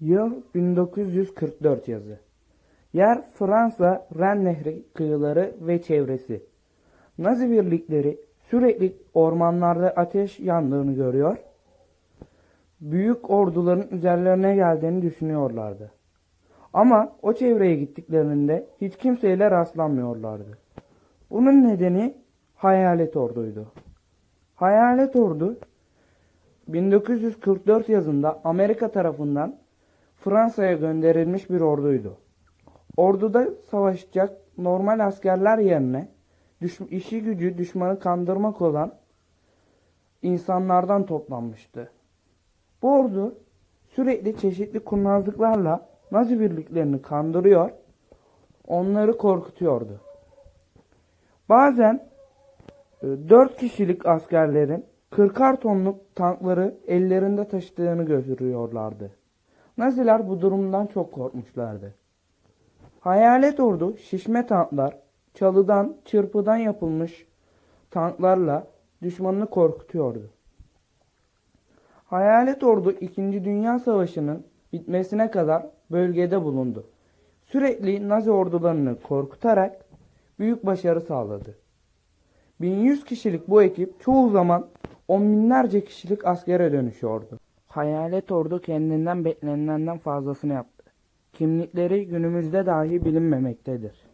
Yıl 1944 yazı. Yer Fransa Ren Nehri kıyıları ve çevresi. Nazi birlikleri sürekli ormanlarda ateş yandığını görüyor. Büyük orduların üzerlerine geldiğini düşünüyorlardı. Ama o çevreye gittiklerinde hiç kimseyle rastlanmıyorlardı. Bunun nedeni hayalet orduydu. Hayalet ordu 1944 yazında Amerika tarafından Fransa'ya gönderilmiş bir orduydu. Orduda savaşacak normal askerler yerine işi gücü düşmanı kandırmak olan insanlardan toplanmıştı. Bu ordu sürekli çeşitli kurnazlıklarla Nazi birliklerini kandırıyor, onları korkutuyordu. Bazen 4 kişilik askerlerin 40'ar tonluk tankları ellerinde taşıdığını görüyorlardı. Naziler bu durumdan çok korkmuşlardı. Hayalet ordu şişme tanklar, çalıdan, çırpıdan yapılmış tanklarla düşmanını korkutuyordu. Hayalet ordu 2. Dünya Savaşı'nın bitmesine kadar bölgede bulundu. Sürekli Nazi ordularını korkutarak büyük başarı sağladı. 1100 kişilik bu ekip çoğu zaman on binlerce kişilik askere dönüşüyordu. Hayalet ordu kendinden beklenilenden fazlasını yaptı. Kimlikleri günümüzde dahi bilinmemektedir.